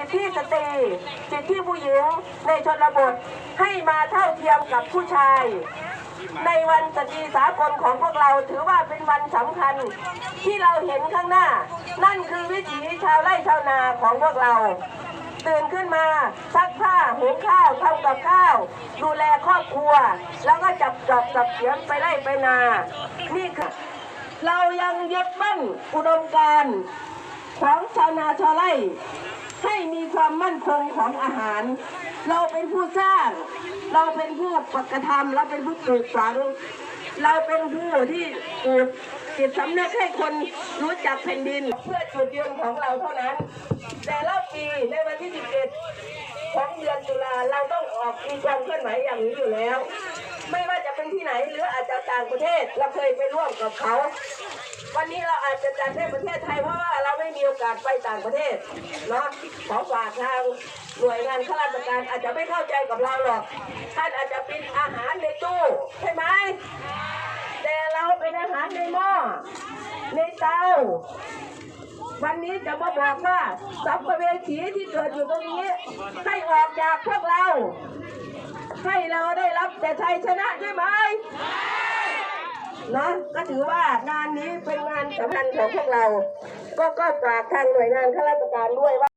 สิทธิสตรีสิทธิผู้หญิงในชนบทให้มาเท่าเทียมกับผู้ชาย ในวันสตรีสากลของพวกเราถือว่าเป็นวันสำคัญ ที่เราเห็นข้างหน้า นั่นคือวิถีชาวไร่ชาวนาของพวกเรา ตื่นขึ้นมาซักผ้าหุงข้าวทำกับข้าว ดูแลครอบครัว แล้วก็จับจอบจับเสียมไปไร่ไปนา นี่คือเรายังยึดมั่นอุดมการณ์ของชาวนาชาวไร่ ให้มีความมั่นคงของอาหาร เราเป็นผู้สร้าง เราเป็นผู้กระทำเราเป็นผู้ปลูกฝัง เราเป็นผู้ที่ปลูกจิตสำนึกให้คนรู้จักแผ่นดิน เพื่อจุดยืนของเราเท่านั้น แต่ละปีในวันที่17ของเดือนตุลาเราต้องออกมีความเคลื่อนไหวอย่างนี้อยู่แล้ว ไม่ว่าจะเป็นที่ไหนหรืออาจจะต่างประเทศเราเคยไปร่วมกับเขา วันนี้เราอาจจะจัดในประเทศไทยเพราะว่า ไม่มีโอกาสไปต่างประเทศเนาะขอฝากทางหน่วยงานข้าราชการอาจจะไม่เข้าใจกับเราหรอก ท่านอาจจะเป็นอาหารในตู้ใช่ไหมแต่เราเป็นอาหารในหม้อในเตาวันนี้จะมาบอกว่าสัพเพเวสีที่เกิดอยู่ตรงนี้ ให้ออกจากพวกเรา ให้เราได้รับแต่ชัยชนะใช่ไหมเนาะก็ถือว่างานนี้เป็นงานสำคัญของพวกเรา ก็ก็ฝากทางหน่วยงานข้าราชการด้วยว่า